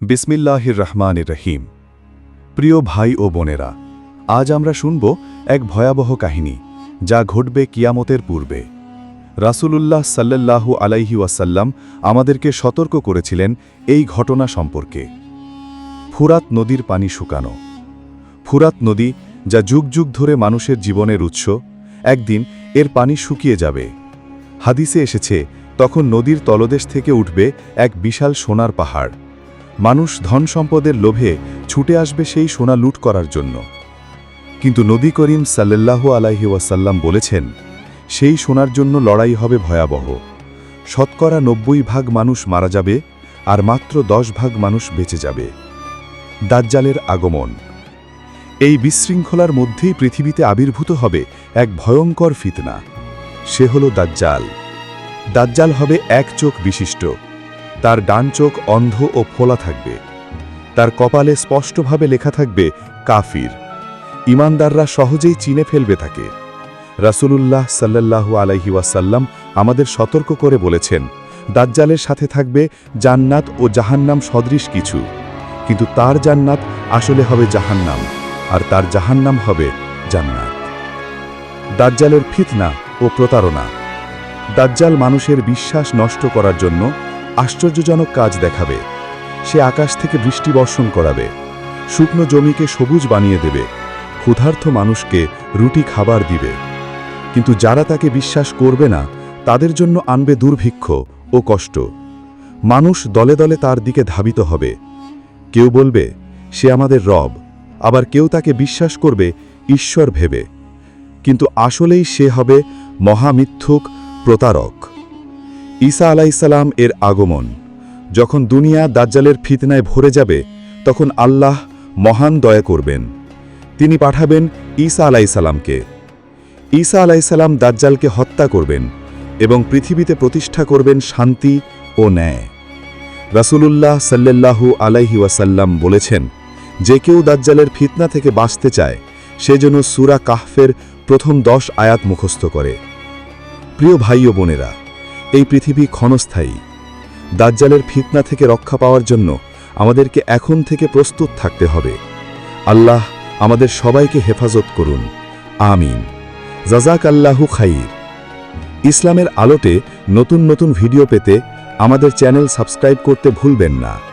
বিসমিল্লাহির রহমানির রহিম। প্রিয় ভাই ও বোনেরা, আজ আমরা শুনব এক ভয়াবহ কাহিনী যা ঘটবে কিয়ামতের পূর্বে। রাসূলুল্লাহ সাল্লাল্লাহু আলাইহি ওয়াসাল্লাম আমাদেরকে সতর্ক করেছিলেন এই ঘটনা সম্পর্কে। ফুরাত নদীর পানি শুকানো। ফুরাত নদী যা যুগ যুগ ধরে মানুষের জীবনের উৎস, একদিন এর পানি শুকিয়ে যাবে। হাদিসে এসেছে, তখন নদীর তলদেশ থেকে উঠবে এক বিশাল সোনার পাহাড়। মানুষ ধন সম্পদের লোভে ছুটে আসবে সেই সোনা লুট করার জন্য। কিন্তু নবী করিম সাল্লাল্লাহু আলাইহি ওয়াসাল্লাম বলেছেন, সেই সোনার জন্য লড়াই হবে ভয়াবহ। শতকরা নব্বই ভাগ মানুষ মারা যাবে আর মাত্র দশ ভাগ মানুষ বেঁচে যাবে। দাজ্জালের আগমন। এই বিশৃঙ্খলার মধ্যেই পৃথিবীতে আবির্ভূত হবে এক ভয়ঙ্কর ফিতনা। সে হল দাজ্জাল। দাজ্জাল হবে এক চোখ বিশিষ্ট। তার ডান চোখ অন্ধ ও ফোলা থাকবে। তার কপালে স্পষ্টভাবে লেখা থাকবে, কাফির। ইমানদাররা সহজেই চিনে ফেলবে তাকে। রাসূলুল্লাহ সাল্লাল্লাহু আলাইহি ওয়াসাল্লাম আমাদের সতর্ক করে বলেছেন, দাজ্জালের সাথে থাকবে জান্নাত ও জাহান্নাম সদৃশ কিছু। কিন্তু তার জান্নাত আসলে হবে জাহান্নাম, আর তার জাহান্নাম হবে জান্নাত। দাজ্জালের ফিতনা ও প্রতারণা। দাজ্জাল মানুষের বিশ্বাস নষ্ট করার জন্য আশ্চর্যজনক কাজ দেখাবে। সে আকাশ থেকে বৃষ্টি বর্ষণ করাবে। শুকনো জমিকে সবুজ বানিয়ে দেবে। ক্ষুধার্থ মানুষকে রুটি খাবার দিবে। কিন্তু যারা তাকে বিশ্বাস করবে না, তাদের জন্য আনবে দুর্ভিক্ষ ও কষ্ট। মানুষ দলে দলে তার দিকে ধাবিত হবে। কেউ বলবে, সে আমাদের রব। আবার কেউ তাকে বিশ্বাস করবে, ঈশ্বর ভেবে। কিন্তু আসলেই সে হবে মহামিথ্যুক প্রতারক। ঈসা আলাইসালাম এর আগমন। যখন দুনিয়া দাজ্জালের ফিতনায় ভরে যাবে, তখন আল্লাহ মহান দয়া করবেন। তিনি পাঠাবেন ঈসা আলাইসালামকে ঈসা আলাইসালাম দাজ্জালকে হত্যা করবেন এবং পৃথিবীতে প্রতিষ্ঠা করবেন শান্তি ও ন্যায়। রাসূলুল্লাহ সাল্লাল্লাহু আলাইহি ওয়াসাল্লাম বলেছেন, যে কেউ দাজ্জালের ফিতনা থেকে বাঁচতে চায়, সে যেন সুরা কাহফের প্রথম দশ আয়াত মুখস্থ করে। প্রিয় ভাই ও বোনেরা এই পৃথিবী ক্ষণস্থায়ী। দাজ্জালের ফিতনা থেকে রক্ষা পাওয়ার জন্য আমাদেরকে এখন থেকে প্রস্তুত থাকতে হবে। আল্লাহ আমাদের সবাইকে হেফাজত করুন। আমিন। জাজাক আল্লাহু খাইর। ইসলামের আলোতে নতুন নতুন ভিডিও পেতে আমাদের চ্যানেল সাবস্ক্রাইব করতে ভুলবেন না।